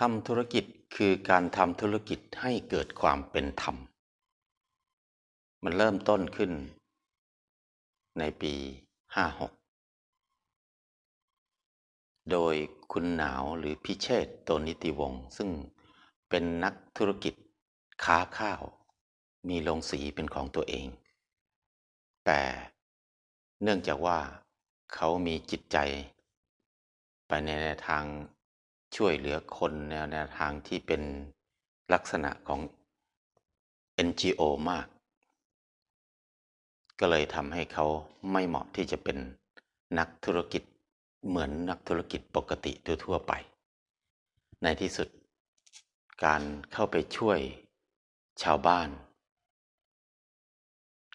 ทำธุรกิจคือการทำธุรกิจให้เกิดความเป็นธรรม มันเริ่มต้นขึ้น ในปี 56 โดยคุณหนาวหรือพิเชษตนิติวงศ์ซึ่งเป็นนักธุรกิจค้าข้าว มีโรงสีเป็นของตัวเอง แต่เนื่องจากว่าเขามีจิตใจ ไปในทาง ช่วยเหลือคนแนวแนวทางที่เป็นลักษณะของ NGO มาก ก็เลยทำให้เขาไม่เหมาะที่จะเป็นนักธุรกิจเหมือนนักธุรกิจปกติทั่วๆไป ในที่สุดการเข้าไปช่วยชาวบ้าน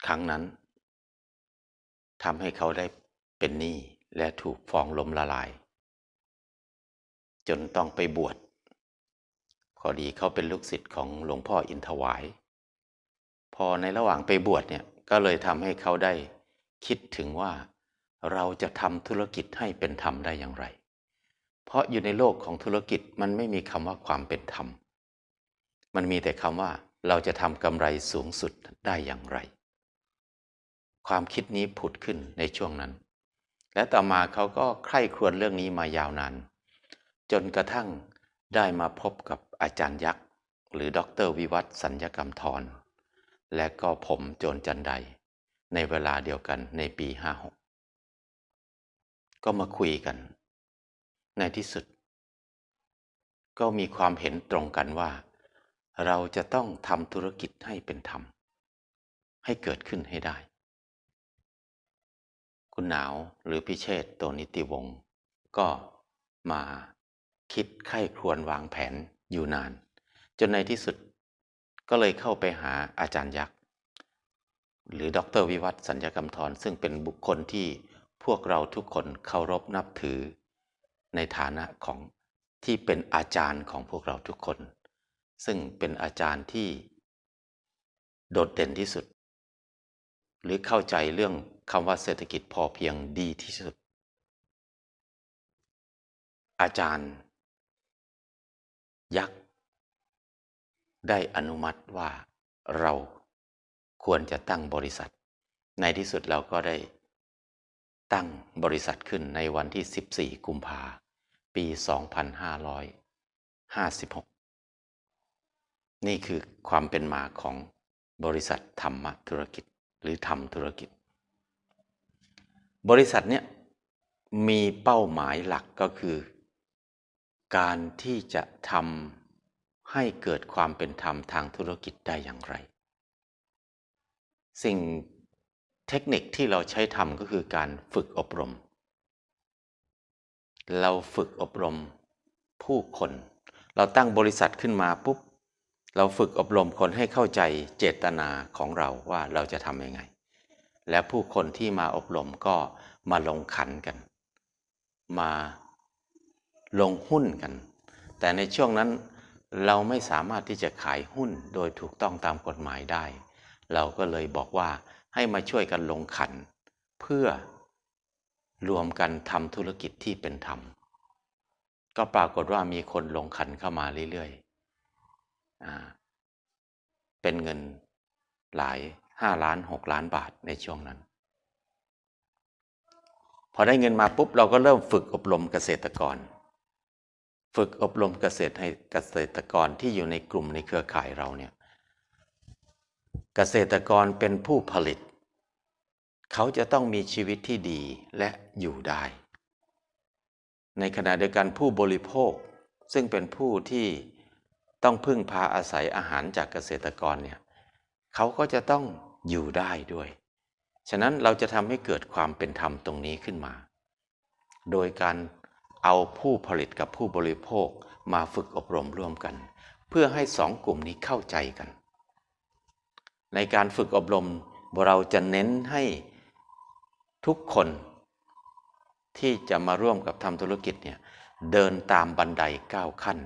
ครั้งนั้นทำให้เขาได้เป็นหนี้และถูกฟ้องล้มละลาย จนต้องไปบวชพอดีเขาเป็นลูกศิษย์ของหลวงพ่ออินทวาย พอในระหว่างไปบวชเนี่ยก็เลยทำให้เขาได้คิดถึงว่าเราจะทำธุรกิจให้เป็นธรรมได้อย่างไร เพราะอยู่ในโลกของธุรกิจมันไม่มีคำว่าความเป็นธรรม มันมีแต่คำว่าเราจะทำกำไรสูงสุดได้อย่างไร ความคิดนี้ผุดขึ้นในช่วงนั้น และต่อมาเขาก็ใคร่ครวญเรื่องนี้มายาวนาน จนกระทั่งได้มาพบกับอาจารย์ยักษ์ หรือดรวิวัฒสัญญกรรมทรและก็ผมโจรจันไดในเวลาเดียวกันในปี 56 ก็มาคุยกัน ในที่สุด ก็มีความเห็นตรงกันว่า เราจะต้องทำธุรกิจให้เป็นธรรม ให้เกิดขึ้นให้ได้ คุณหนาวหรือพิเชษโตนิติวงศ์ก็มา คิดไข้ครวญวางแผนอยู่นาน จนในที่สุด ก็เลยเข้าไปหาอาจารย์ยักษ์ หรือดรวิวัฒน์สัญญกรรมทรซึ่งเป็นบุคคลที่พวกเราทุกคนเคารพนับถือ ในฐานะของที่เป็นอาจารย์ของพวกเราทุกคน ซึ่งเป็นอาจารย์ที่ โดดเด่นที่สุด หรือเข้าใจเรื่องคำว่าเศรษฐกิจพอเพียงดีที่สุด อาจารย์ ยักษ์ ได้อนุมัติว่าเราควรจะตั้งบริษัท ในที่สุดเราก็ได้ตั้งบริษัทขึ้นในวันที่ 14 กุมภาปี 2556 นี่คือความเป็นมาของบริษัทธรรมธุรกิจหรือทำธุรกิจ บริษัทเนี้ยมีเป้าหมายหลักก็คือ การที่จะทำให้เกิดความเป็นธรรมทางธุรกิจได้อย่างไร สิ่งเทคนิคที่เราใช้ทำก็คือการฝึกอบรม เราฝึกอบรมผู้คน เราตั้งบริษัทขึ้นมาปุ๊บ เราฝึกอบรมคนให้เข้าใจเจตนาของเราว่าเราจะทำยังไง และผู้คนที่มาอบรมก็มาลงขันกัน มา ลงหุ้นกัน แต่ในช่วงนั้นเราไม่สามารถที่จะขายหุ้นโดยถูกต้องตามกฎหมายได้ เราก็เลยบอกว่าให้มาช่วยกันลงขัน เพื่อรวมกันทำธุรกิจที่เป็นธรรม ก็ปรากฏว่ามีคนลงขันเข้ามาเรื่อยๆเป็นเงินหลายห้าล้านหกล้านบาทในช่วงนั้น พอได้เงินมาปุ๊บเราก็เริ่มฝึกอบรมเกษตรกร ฝึกอบรมเกษตรให้เกษตรกรที่อยู่ในกลุ่มในเครือข่ายเราเนี่ยเกษตรกรเป็นผู้ผลิต เขาจะต้องมีชีวิตที่ดีและอยู่ได้ ในขณะเดียวกันผู้บริโภคซึ่งเป็นผู้ที่ต้องพึ่งพาอาศัยอาหารจากเกษตรกรเนี่ยเขาก็จะต้องอยู่ได้ด้วย ฉะนั้นเราจะทำให้เกิดความเป็นธรรมตรงนี้ขึ้นมา โดยการ เอาผู้ผลิตกับผู้บริโภคมาฝึกอบรมร่วมกัน เพื่อให้สองกลุ่มนี้เข้าใจกัน ในการฝึกอบรมเราจะเน้นให้ทุกคนที่จะมาร่วมกับทำธุรกิจเนี่ยเดินตามบันไดก้าวขั้น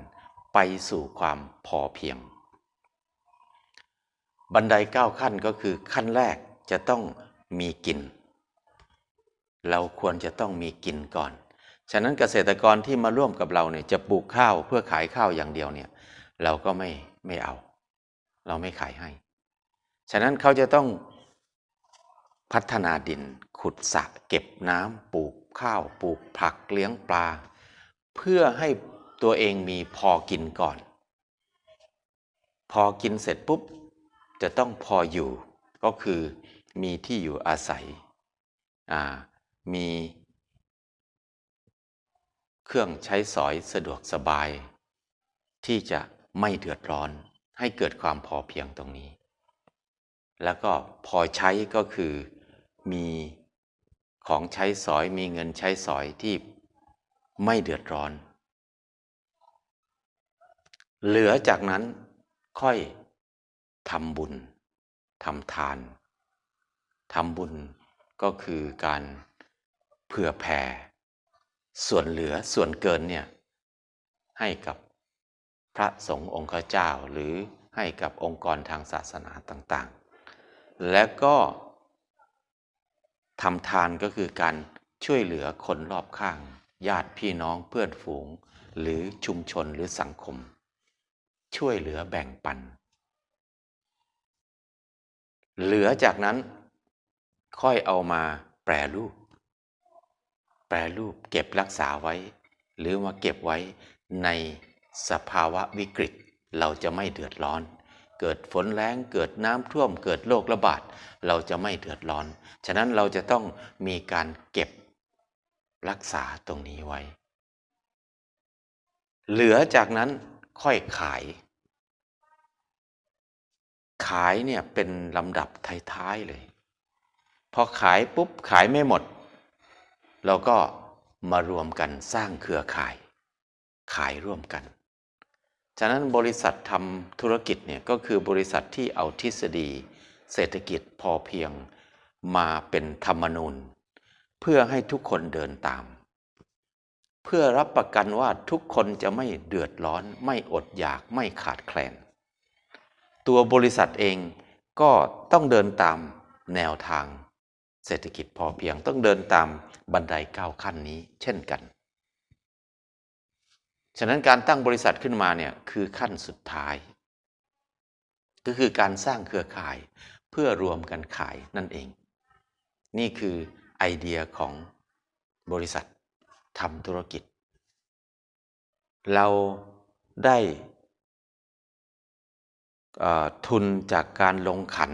ไปสู่ความพอเพียง บันไดก้าวขั้นก็คือขั้นแรกจะต้องมีกิน เราควรจะต้องมีกินก่อน ฉะนั้นเกษตรกรที่มาร่วมกับเราเนี่ยจะปลูกข้าวเพื่อขายข้าวอย่างเดียวเนี่ย เราก็ไม่ไม่เอา เราไม่ขายให้ ฉะนั้นเขาจะต้องพัฒนาดิน ขุดสระเก็บน้ำปลูกข้าว ปลูกผักเลี้ยงปลา เพื่อให้ตัวเองมีพอกินก่อน พอกินเสร็จปุ๊บ จะต้องพออยู่ก็คือมีที่อยู่อาศัยมี เครื่องใช้สอยสะดวกสบาย ที่จะไม่เดือดร้อนให้เกิดความพอเพียงตรงนี้ แล้วก็พอใช้ก็คือมีของใช้สอยมีเงินใช้สอยที่ไม่เดือดร้อน เหลือจากนั้นค่อยทำบุญทำทานทำบุญก็คือการเผื่อแผ่ ส่วนเหลือส่วนเกินเนี่ยให้กับพระสงฆ์องค์เจ้าหรือให้กับองค์กรทางศาสนาต่างๆ และก็ทำทานก็คือการช่วยเหลือคนรอบข้าง ญาติพี่น้องเพื่อนฝูง หรือชุมชนหรือสังคม ช่วยเหลือแบ่งปัน เหลือจากนั้นค่อยเอามาแปรรูป รรูปเก็บรักษาไว้ หรือมาเก็บไว้ในสภาวะวิกฤต เราจะไม่เดือดร้อน เกิดฝนแรงเกิดน้ำท่วม เกิดโรคระบาด เราจะไม่เดือดร้อน ฉะนั้นเราจะต้องมีการเก็บรักษาตรงนี้ไว้ เหลือจากนั้นค่อยขาย ขายเนี่ยเป็นลำดับท้ายๆเลย พอขายปุ๊บขายไม่หมด เราก็มารวมกันสร้างเครือข่าย ขายร่วมกัน ฉะนั้นบริษัททำธุรกิจเนี่ยก็คือบริษัทที่เอาทฤษฎี เศรษฐกิจพอเพียงมาเป็นธรรมนูญ เพื่อให้ทุกคนเดินตาม เพื่อรับประกันว่าทุกคนจะไม่เดือดร้อน ไม่อดอยากไม่ขาดแคลน ตัวบริษัทเองก็ต้องเดินตามแนวทาง เศรษฐกิจพอเพียงต้องเดินตามบันไดก้าวขั้นนี้เช่นกัน ฉะนั้นการตั้งบริษัทขึ้นมาเนี่ยคือขั้นสุดท้าย ก็คือการสร้างเครือข่ายเพื่อรวมกันขายนั่นเอง นี่คือไอเดียของบริษัททำธุรกิจ เราได้ทุนจากการลงขัน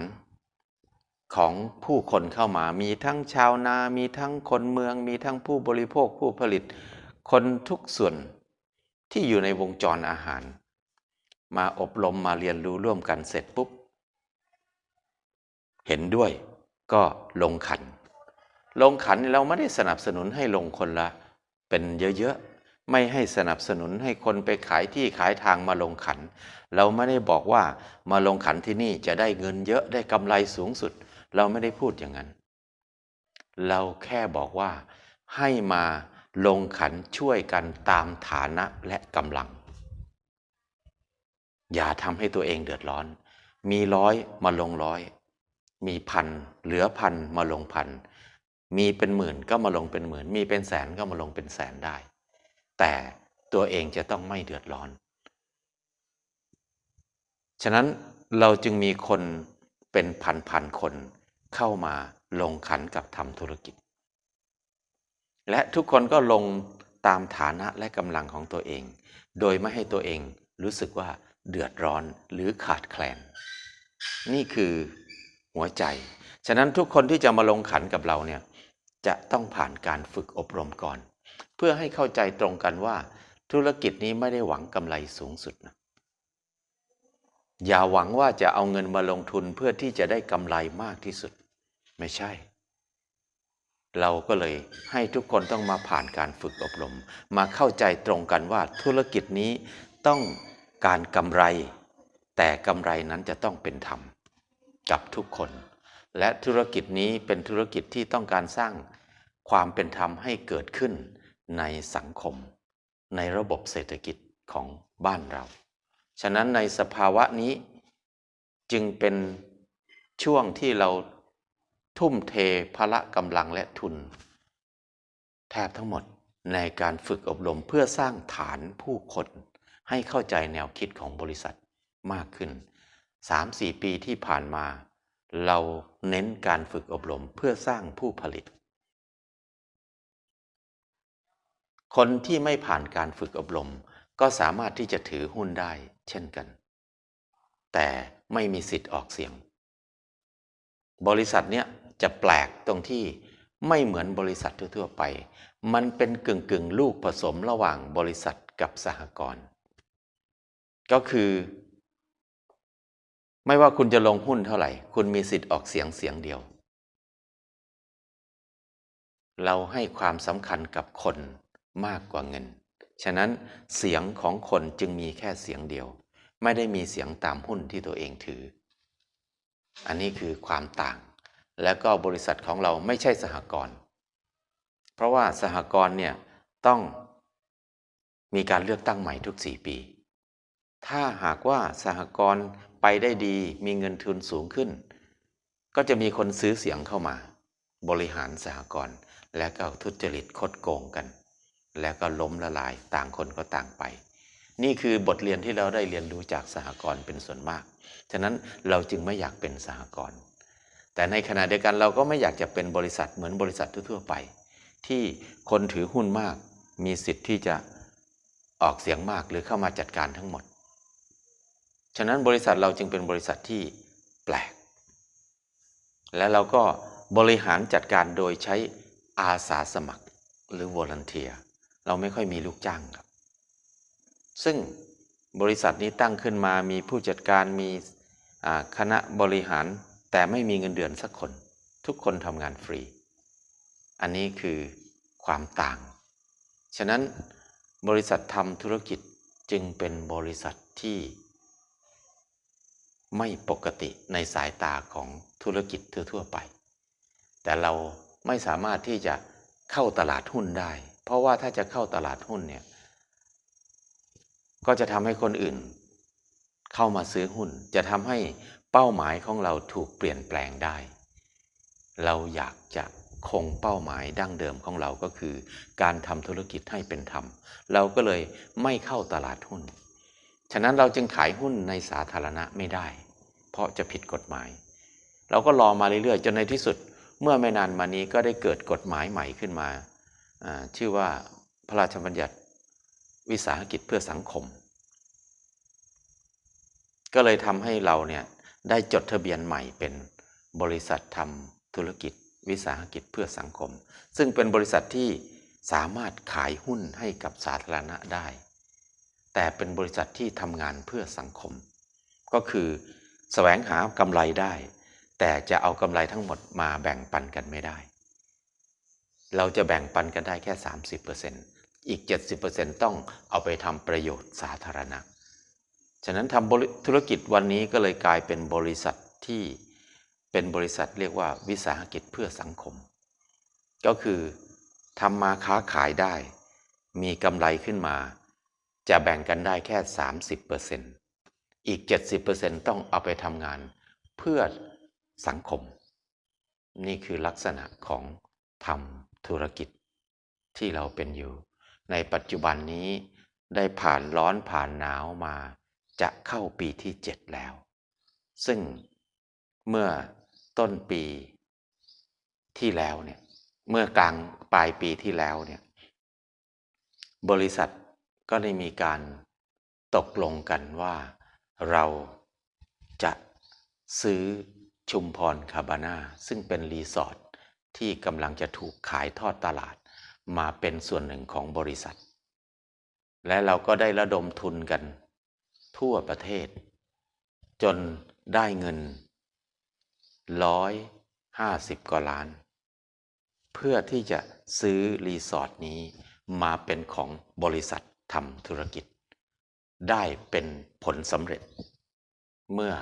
ของผู้คนเข้ามา มีทั้งชาวนา มีทั้งคนเมือง มีทั้งผู้บริโภคผู้ผลิต คนทุกส่วนที่อยู่ในวงจรอาหาร มาอบรมมาเรียนรู้ร่วมกันเสร็จปุ๊บ เห็นด้วยก็ลงขัน ลงขันเราไม่ได้สนับสนุนให้ลงคนละ เป็นเยอะๆ ไม่ให้สนับสนุนให้คนไปขายที่ขายทางมาลงขัน เราไม่ได้บอกว่ามาลงขันที่นี่จะได้เงินเยอะได้กำไรสูงสุด เราไม่ได้พูดอย่างนั้น เราแค่บอกว่าให้มาลงขันช่วยกันตามฐานะและกำลัง อย่าทำให้ตัวเองเดือดร้อน มีร้อยมาลงร้อย มีพันเหลือพันมาลงพัน มีเป็นหมื่นก็มาลงเป็นหมื่น มีเป็นแสนก็มาลงเป็นแสนได้ แต่ตัวเองจะต้องไม่เดือดร้อน ฉะนั้นเราจึงมีคนเป็นพันๆคน เข้ามาลงขันกับทำธุรกิจ และทุกคนก็ลงตามฐานะและกำลังของตัวเอง โดยไม่ให้ตัวเองรู้สึกว่าเดือดร้อนหรือขาดแคลน นี่คือหัวใจ ฉะนั้นทุกคนที่จะมาลงขันกับเราเนี่ยจะต้องผ่านการฝึกอบรมก่อน เพื่อให้เข้าใจตรงกันว่า ธุรกิจนี้ไม่ได้หวังกำไรสูงสุดนะ อย่าหวังว่าจะเอาเงินมาลงทุนเพื่อที่จะได้กำไรมากที่สุด ไม่ใช่ เราก็เลยให้ทุกคนต้องมาผ่านการฝึกอบรม มาเข้าใจตรงกันว่าธุรกิจนี้ต้องการกำไร แต่กำไรนั้นจะต้องเป็นธรรม กับทุกคน และธุรกิจนี้เป็นธุรกิจที่ต้องการสร้างความเป็นธรรมให้เกิดขึ้นในสังคม ในระบบเศรษฐกิจของบ้านเรา ฉะนั้นในสภาวะนี้จึงเป็นช่วงที่เราทุ่มเทพละกำลังและทุน แทบทั้งหมดในการฝึกอบรมเพื่อสร้างฐานผู้คนให้เข้าใจแนวคิดของบริษัทมากขึ้น 3-4 ปีที่ผ่านมา เราเน้นการฝึกอบรมเพื่อสร้างผู้ผลิต คนที่ไม่ผ่านการฝึกอบรม ก็สามารถที่จะถือหุ้นได้เช่นกัน แต่ไม่มีสิทธิ์ออกเสียง บริษัทเนี้ยจะแปลกตรงที่ไม่เหมือนบริษัททั่วๆไป มันเป็นกึ่งกึ่งๆลูกผสมระหว่างบริษัทกับสหกรณ์ ก็คือ ไม่ว่าคุณจะลงหุ้นเท่าไหร่ คุณมีสิทธิ์ออกเสียงเสียงเดียว เราให้ความสำคัญกับคนมากกว่าเงิน ฉะนั้นเสียงของคนจึงมีแค่เสียงเดียว ไม่ได้มีเสียงตามหุ้นที่ตัวเองถือ อันนี้คือความต่าง แล้วก็บริษัทของเราไม่ใช่สหกรณ์เพราะว่าสหกรณ์เนี่ยต้องมีการเลือกตั้งใหม่ทุก 4 ปี ถ้าหากว่าสหกรณ์ไปได้ดีมีเงินทุนสูงขึ้น ก็จะมีคนซื้อเสียงเข้ามา บริหารสหกรณ์และก็ทุจริตคดโกงกัน แล้วก็ล้มละลายต่างคนก็ต่างไป นี่คือบทเรียนที่เราได้เรียนรู้จากสหกรณ์เป็นส่วนมาก ฉะนั้นเราจึงไม่อยากเป็นสหกรณ์แต่ในขณะเดียวกันเราก็ไม่อยากจะเป็นบริษัทเหมือนบริษัททั่วๆไป ที่คนถือหุ้นมาก มีสิทธิ์ที่จะออกเสียงมากหรือเข้ามาจัดการทั้งหมด ฉะนั้นบริษัทเราจึงเป็นบริษัทที่แปลก และเราก็บริหารจัดการโดยใช้อาสาสมัครหรือวอร์เทีย เราไม่ค่อยมีลูกจ้างครับ ซึ่งบริษัทนี้ตั้งขึ้นมามีผู้จัดการมีคณะบริหาร แต่ไม่มีเงินเดือนสักคน ทุกคนทำงานฟรี อันนี้คือความต่าง ฉะนั้นบริษัททำธุรกิจจึงเป็นบริษัทที่ ไม่ปกติในสายตาของธุรกิจทั่วๆไป แต่เราไม่สามารถที่จะเข้าตลาดหุ้นได้ เพราะว่าถ้าจะเข้าตลาดหุ้นเนี่ย ก็จะทำให้คนอื่น เข้ามาซื้อหุ้น จะทำให้เป้าหมายของเราถูกเปลี่ยนแปลงได้ เราอยากจะคงเป้าหมายดั้งเดิมของเราก็คือ การทำธุรกิจให้เป็นธรรม เราก็เลยไม่เข้าตลาดหุ้น ฉะนั้นเราจึงขายหุ้นในสาธารณะไม่ได้ เพราะจะผิดกฎหมาย เราก็รอมาเรื่อยๆ จนในที่สุด เมื่อไม่นานมานี้ก็ได้เกิดกฎหมายใหม่ขึ้นมา ชื่อว่าพระราชบัญญัติวิสาหกิจเพื่อสังคม ก็เลยทำให้เราเนี่ยได้จดทะเบียนใหม่เป็นบริษัททำธุรกิจวิสาหกิจเพื่อสังคม ซึ่งเป็นบริษัทที่สามารถขายหุ้นให้กับสาธารณะได้ แต่เป็นบริษัทที่ทำงานเพื่อสังคม ก็คือสแสวงหากำไรได้ แต่จะเอากำไรทั้งหมดมาแบ่งปันกันไม่ได้ เราจะแบ่งปันกันได้แค่ 30%อีก 70%ต้องเอาไปทำประโยชน์สาธารณะ ฉะนั้นทำธุรกิจวันนี้ก็เลยกลายเป็นบริษัทที่เป็นบริษัทเรียกว่าวิสาหกิจเพื่อสังคม ก็คือทำมาค้าขายได้ มีกำไรขึ้นมา จะแบ่งกันได้แค่ 30%อีก 70%ต้องเอาไปทำงานเพื่อสังคม นี่คือลักษณะของทำ ธุรกิจที่เราเป็นอยู่ ในปัจจุบันนี้ได้ผ่านร้อนผ่านหนาวมาจะเข้าปีที่ 7 แล้ว ซึ่งเมื่อต้นปีที่แล้วเนี่ยเมื่อกลางปลายปีที่แล้วเนี่ยบริษัทก็ได้มีการตกลงกันว่าเราจะซื้อชุมพรคาบาน่าซึ่งเป็นรีสอร์ท ที่กำลังจะถูกขายทอดตลาดมาเป็นส่วนหนึ่งของบริษัท และเราก็ได้ระดมทุนกันทั่วประเทศ จนได้เงินร้อยห้าสิบกว่าล้าน เพื่อที่จะซื้อรีสอร์ทนี้มาเป็นของบริษัททำธุรกิจ ได้เป็นผลสำเร็จ เมื่อ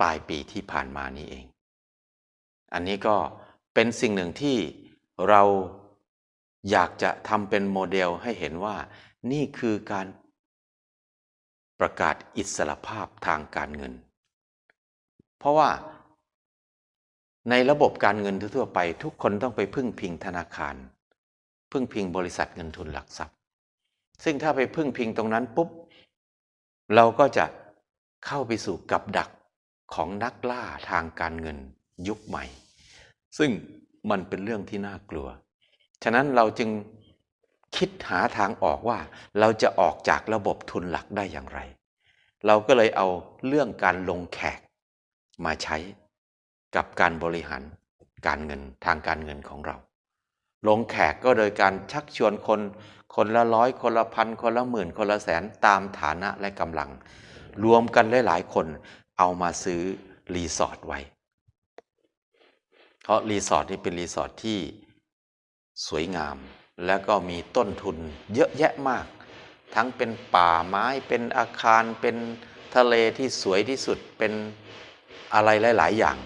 ปลายปีที่ผ่านมานี้เอง อันนี้ก็เป็นสิ่งหนึ่งที่เราอยากจะทำเป็นโมเดลให้เห็นว่า นี่คือการประกาศอิสรภาพทางการเงิน เพราะว่าในระบบการเงินทั่วไป ทุกคนต้องไปพึ่งพิงธนาคาร พึ่งพิงบริษัทเงินทุนหลักทรัพย์ ซึ่งถ้าไปพึ่งพิงตรงนั้นปุ๊บ เราก็จะเข้าไปสู่กับดักของนักล่าทางการเงินยุคใหม่ ซึ่งมันเป็นเรื่องที่น่ากลัว ฉะนั้นเราจึงคิดหาทางออกว่าเราจะออกจากระบบทุนหลักได้อย่างไร เราก็เลยเอาเรื่องการลงแขกมาใช้กับการบริหารการเงินทางการเงินของเรา ลงแขกก็โดยการชักชวนคน คนละร้อยคนละพันคนละหมื่นคนละแสนตามฐานะและกำลัง รวมกันหลายๆคนเอามาซื้อรีสอร์ทไว้ เพราะรีสอร์ทนี่เป็นรีสอร์ทที่สวยงาม แล้วก็มีต้นทุนเยอะแยะมาก ทั้งเป็นป่าไม้เป็นอาคารเป็นทะเลที่สวยที่สุดเป็นอะไรหลาย ๆ อย่าง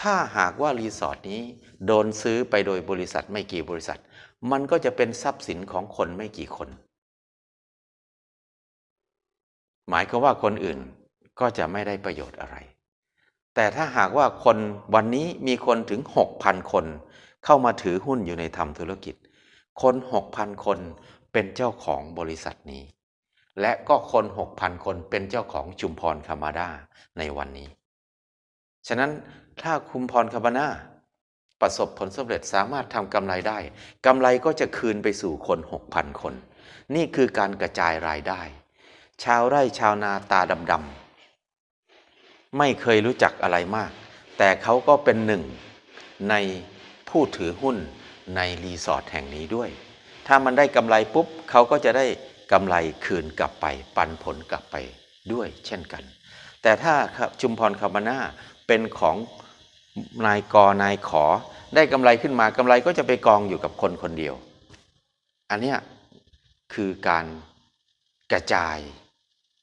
ถ้าหากว่ารีสอร์ทนี้โดนซื้อไปโดยบริษัทไม่กี่บริษัท มันก็จะเป็นทรัพย์สินของคนไม่กี่คน หมายความว่าคนอื่นก็จะไม่ได้ประโยชน์อะไร แต่ถ้าหากว่าคนวันนี้มีคนถึง 6,000 คน เข้ามาถือหุ้นอยู่ในทำธุรกิจ คน 6,000 คนเป็นเจ้าของบริษัทนี้ และก็คน 6,000 คนเป็นเจ้าของชุมพรคามาดาในวันนี้ ฉะนั้นถ้าคุมพรคามาดาประสบผลสำเร็จสามารถทำกำไรได้กำไรก็จะคืนไปสู่คน 6,000 คน นี่คือการกระจายรายได้ ชาวไร่ชาวนาตาดำๆ ไม่เคยรู้จักอะไรมาก แต่เขาก็เป็นหนึ่งในผู้ถือหุ้นในรีสอร์ทแห่งนี้ด้วย ถ้ามันได้กำไรปุ๊บเขาก็จะได้กำไรคืนกลับไป ปันผลกลับไปด้วยเช่นกัน แต่ถ้าชุมพรคามาน่าเป็นของนายกนายขอ ได้กำไรขึ้นมากำไรก็จะไปกองอยู่กับคนคนเดียว อันนี้คือการกระจาย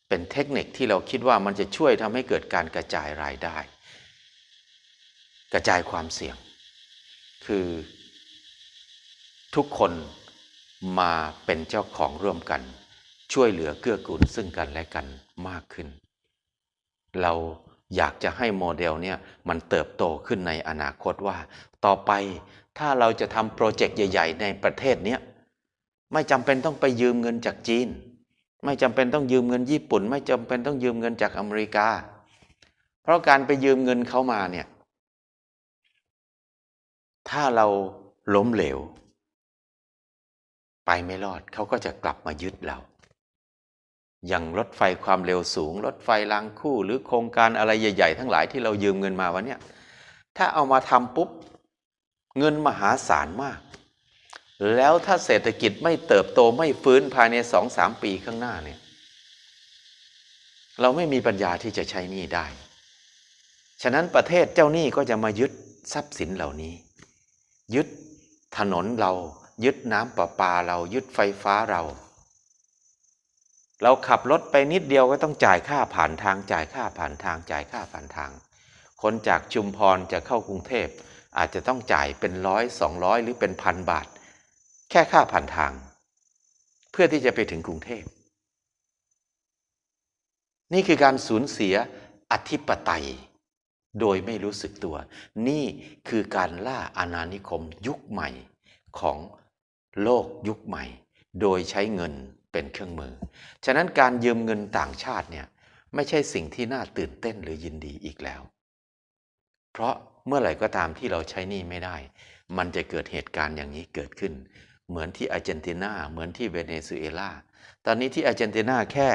เป็นเทคนิคที่เราคิดว่ามันจะช่วยทำให้เกิดการกระจายรายได้ กระจายความเสี่ยง คือ ทุกคนมาเป็นเจ้าของร่วมกัน ช่วยเหลือเกื้อกูลซึ่งกันและกันมากขึ้น เราอยากจะให้โมเดลเนี่ยมันเติบโตขึ้นในอนาคตว่า ต่อไปถ้าเราจะทำโปรเจกต์ใหญ่ ๆ ในประเทศเนี้ยไม่จำเป็นต้องไปยืมเงินจากจีน ไม่จำเป็นต้องยืมเงินญี่ปุ่น ไม่จำเป็นต้องยืมเงินจากอเมริกา เพราะการไปยืมเงินเขามาเนี่ย ถ้าเราล้มเหลว ไปไม่รอดเขาก็จะกลับมายึดเรา อย่างรถไฟความเร็วสูง รถไฟรางคู่ หรือโครงการอะไรใหญ่ ๆ ทั้งหลายที่เรายืมเงินมาวันเนี้ยถ้าเอามาทำปุ๊บ เงินมหาศาลมาก แล้วถ้าเศรษฐกิจไม่เติบโตไม่ฟื้นภายในสองสามปีข้างหน้าเนี่ยเราไม่มีปัญญาที่จะใช้หนี้ได้ ฉะนั้นประเทศเจ้าหนี้ก็จะมายึดทรัพย์สินเหล่านี้ ยึดถนนเรา ยึดน้ำประปาเรา ยึดไฟฟ้าเรา เราขับรถไปนิดเดียวก็ต้องจ่ายค่าผ่านทาง จ่ายค่าผ่านทาง จ่ายค่าผ่านทาง คนจากชุมพรจะเข้ากรุงเทพอาจจะต้องจ่ายเป็นร้อยสองร้อยหรือเป็นพันบาท แค่ค่าผ่านทาง เพื่อที่จะไปถึงกรุงเทพ นี่คือการสูญเสียอธิปไตย โดยไม่รู้สึกตัว นี่คือการล่าอาณานิคมยุคใหม่ของโลกยุคใหม่ โดยใช้เงินเป็นเครื่องมือ ฉะนั้นการยืมเงินต่างชาติเนี่ยไม่ใช่สิ่งที่น่าตื่นเต้นหรือยินดีอีกแล้ว เพราะเมื่อไหร่ก็ตามที่เราใช้นี้ไม่ได้ มันจะเกิดเหตุการณ์อย่างนี้เกิดขึ้น เหมือนที่อาร์เจนตินาเหมือนที่เวเนซุเอลาตอนนี้ที่อาร์เจนตินาแค่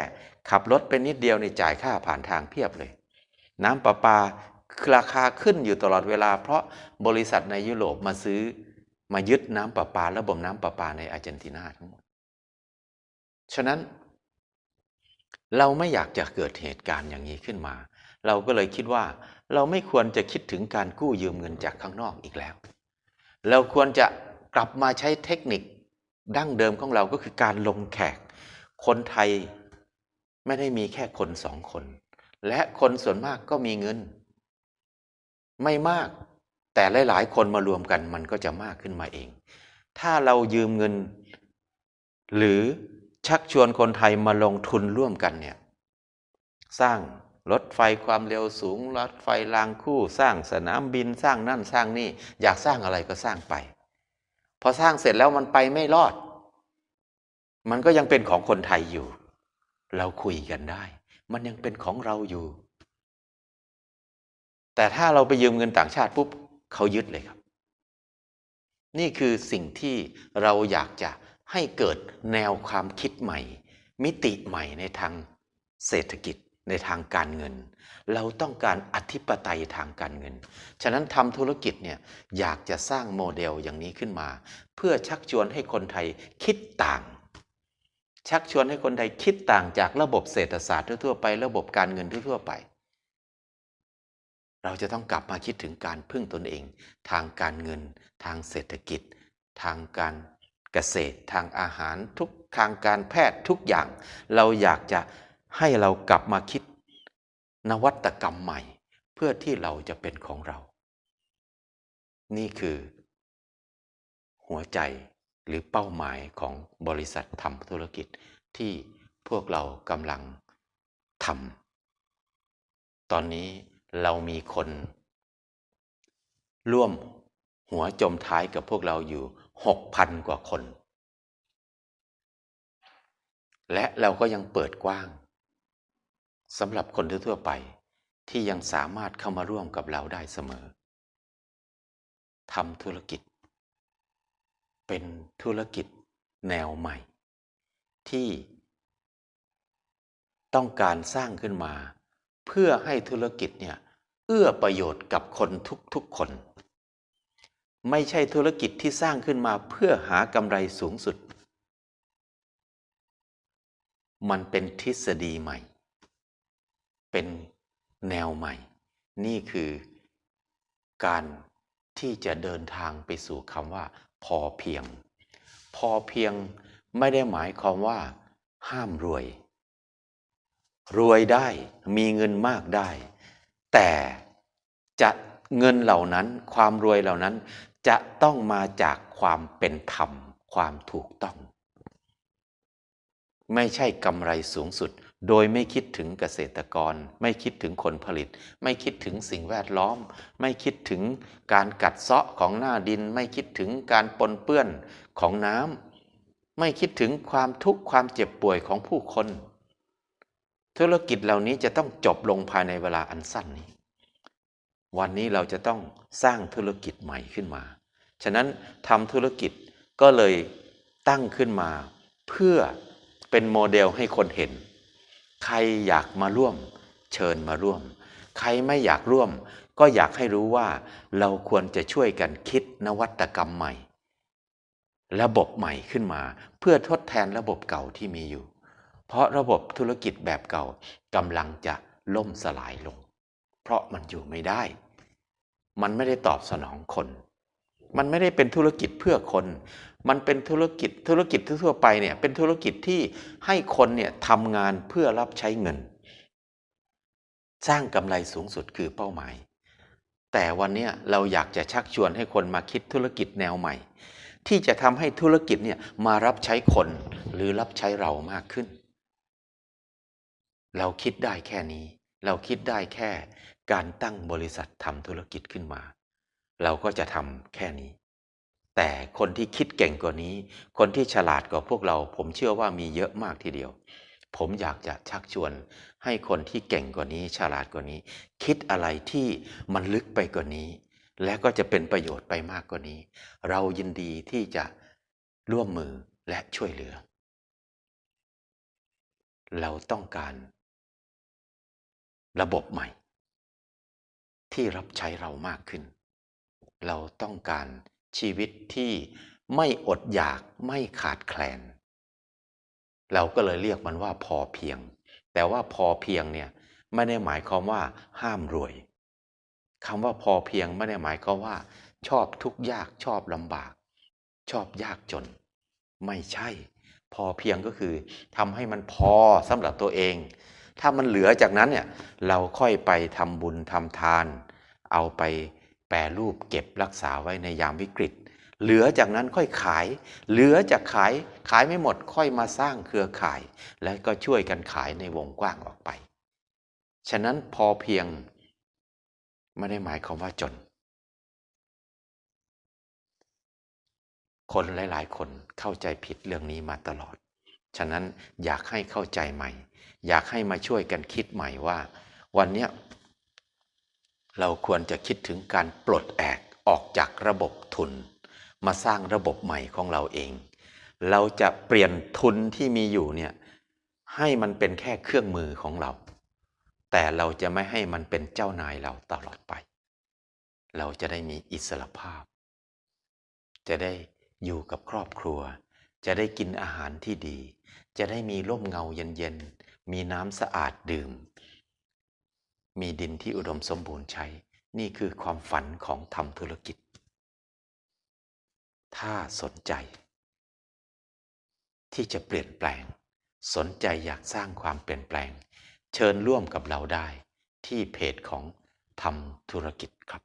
ขับรถเป็นนิดเดียวในจ่ายค่าผ่านทางเพียบเลย น้ำประปาราคาขึ้นอยู่ตลอดเวลา เพราะบริษัทในยุโรปมาซื้อมายึดน้ำประปาระบบน้ำประปาในอาร์เจนตินาทั้งหมด ฉะนั้น เราไม่อยากจะเกิดเหตุการณ์อย่างนี้ขึ้นมา เราก็เลยคิดว่าเราไม่ควรจะคิดถึงการกู้ยืมเงินจากข้างนอกอีกแล้ว เราควรจะ กลับมาใช้เทคนิคดั้งเดิมของเราก็คือการลงแขก คนไทยไม่ได้มีแค่คนสองคน และคนส่วนมากก็มีเงิน ไม่มากแต่หลาย ๆ คนมารวมกันมันก็จะมากขึ้นมาเอง ถ้าเรายืมเงิน หรือชักชวนคนไทยมาลงทุนร่วมกันเนี่ยสร้างรถไฟความเร็วสูงรถไฟรางคู่ สร้างสนามบินสร้างนั่นสร้างนี่อยากสร้างอะไรก็สร้างไป พอสร้างเสร็จแล้วมันไปไม่รอด มันก็ยังเป็นของคนไทยอยู่ เราคุยกันได้ มันยังเป็นของเราอยู่ แต่ถ้าเราไปยืมเงินต่างชาติปุ๊บเขายึดเลยครับ นี่คือสิ่งที่เราอยากจะให้เกิดแนวความคิดใหม่ มิติใหม่ในทางเศรษฐกิจ ในทางการเงิน เราต้องการอธิปไตยทางการเงิน ฉะนั้นทำธุรกิจเนี่ยอยากจะสร้างโมเดลอย่างนี้ขึ้นมา เพื่อชักชวนให้คนไทยคิดต่าง ชักชวนให้คนไทยคิดต่างจากระบบเศรษฐศาสตร์ทั่วไประบบการเงินทั่วไป เราจะต้องกลับมาคิดถึงการพึ่งตนเอง ทางการเงิน ทางเศรษฐกิจ ทางการเกษตร ทางอาหารทุกทางการแพทย์ทุกอย่าง เราอยากจะ ให้เรากลับมาคิดนวัตกรรมใหม่ เพื่อที่เราจะเป็นของเรา นี่คือ หัวใจหรือเป้าหมายของบริษัททำธุรกิจที่พวกเรากำลังทำตอนนี้เรามีคน ร่วมหัวจมท้ายกับพวกเราอยู่หกพันกว่าคน และเราก็ยังเปิดกว้าง สำหรับคนทั่วไปที่ยังสามารถเข้ามาร่วมกับเราได้เสมอทำธุรกิจ เป็นธุรกิจแนวใหม่ ที่ต้องการสร้างขึ้นมา เพื่อให้ธุรกิจเนี่ยเอื้อประโยชน์กับคนทุกๆคน ไม่ใช่ธุรกิจที่สร้างขึ้นมาเพื่อหากำไรสูงสุด มันเป็นทฤษฎีใหม่ เป็นแนวใหม่ นี่คือการที่จะเดินทางไปสู่คำว่า พอเพียง พอเพียงไม่ได้หมายความว่า ห้ามรวย รวยได้มีเงินมากได้ แต่จะเงินเหล่านั้นความรวยเหล่านั้นจะต้องมาจากความเป็นธรรม ความถูกต้อง ไม่ใช่กำไรสูงสุด โดยไม่คิดถึงเกษตรกร ไม่คิดถึงคนผลิต ไม่คิดถึงสิ่งแวดล้อม ไม่คิดถึงการกัดเซาะของหน้าดิน ไม่คิดถึงการปนเปื้อนของน้ำไม่คิดถึงความทุกข์ความเจ็บป่วยของผู้คน ธุรกิจเหล่านี้จะต้องจบลงภายในเวลาอันสั้นนี้ วันนี้เราจะต้องสร้างธุรกิจใหม่ขึ้นมา ฉะนั้นทำธุรกิจก็เลยตั้งขึ้นมา เพื่อเป็นโมเดลให้คนเห็น ใครอยากมาร่วม เชิญมาร่วม ใครไม่อยากร่วม ก็อยากให้รู้ว่าเราควรจะช่วยกันคิดนวัตกรรมใหม่ ระบบใหม่ขึ้นมา เพื่อทดแทนระบบเก่าที่มีอยู่ เพราะระบบธุรกิจแบบเก่ากำลังจะล่มสลายลง เพราะมันอยู่ไม่ได้ มันไม่ได้ตอบสนองคน มันไม่ได้เป็นธุรกิจเพื่อคน มันเป็นธุรกิจธุรกิจทั่วไปเนี่ยเป็นธุรกิจที่ให้คนเนี่ยทำงานเพื่อรับใช้เงิน สร้างกำไรสูงสุดคือเป้าหมาย แต่วันนี้เราอยากจะชักชวนให้คนมาคิดธุรกิจแนวใหม่ ที่จะทำให้ธุรกิจเนี่ยมารับใช้คนหรือรับใช้เรามากขึ้น เราคิดได้แค่นี้ เราคิดได้แค่การตั้งบริษัททำธุรกิจขึ้นมา เราก็จะทำแค่นี้ แต่คนที่คิดเก่งกว่านี้ คนที่ฉลาดกว่าพวกเรา ผมเชื่อว่ามีเยอะมากทีเดียว ผมอยากจะชักชวน ให้คนที่เก่งกว่านี้ ฉลาดกว่านี้ คิดอะไรที่มันลึกไปกว่านี้ และก็จะเป็นประโยชน์ไปมากกว่านี้ เรายินดีที่จะร่วมมือและช่วยเหลือ เราต้องการ ระบบใหม่ ที่รับใช้เรามากขึ้น เราต้องการ ชีวิตที่ไม่อดอยากไม่ขาดแคลน เราก็เลยเรียกมันว่าพอเพียง แต่ว่าพอเพียงเนี่ยไม่ได้หมายความว่าห้ามรวยคำว่าพอเพียงไม่ได้หมายความว่า ชอบทุกยากชอบลำบาก ชอบยากจน ไม่ใช่ พอเพียงก็คือทำให้มันพอสำหรับตัวเอง ถ้ามันเหลือจากนั้นเนี่ยเราค่อยไปทำบุญทำทาน เอาไป แปรรูปเก็บรักษาไว้ในยามวิกฤต เหลือจากนั้นค่อยขาย เหลือจากขายขายไม่หมดค่อยมาสร้างเครือข่าย และก็ช่วยกันขายในวงกว้างออกไป ฉะนั้นพอเพียงไม่ได้หมายความว่าจน คนหลาย ๆ คนเข้าใจผิดเรื่องนี้มาตลอด ฉะนั้นอยากให้เข้าใจใหม่ อยากให้มาช่วยกันคิดใหม่ว่า วันนี้ เราควรจะคิดถึงการปลดแอกออกจากระบบทุน มาสร้างระบบใหม่ของเราเอง เราจะเปลี่ยนทุนที่มีอยู่เนี่ยให้มันเป็นแค่เครื่องมือของเรา แต่เราจะไม่ให้มันเป็นเจ้านายเราตลอดไป เราจะได้มีอิสรภาพ จะได้อยู่กับครอบครัว จะได้กินอาหารที่ดี จะได้มีร่มเงาเย็นๆมีน้ำสะอาดดื่ม มีดินที่อุดมสมบูรณ์ใช้ นี่คือความฝันของทำธุรกิจ ถ้าสนใจ ที่จะเปลี่ยนแปลง สนใจอยากสร้างความเปลี่ยนแปลง เชิญร่วมกับเราได้ที่เพจของทำธุรกิจครับ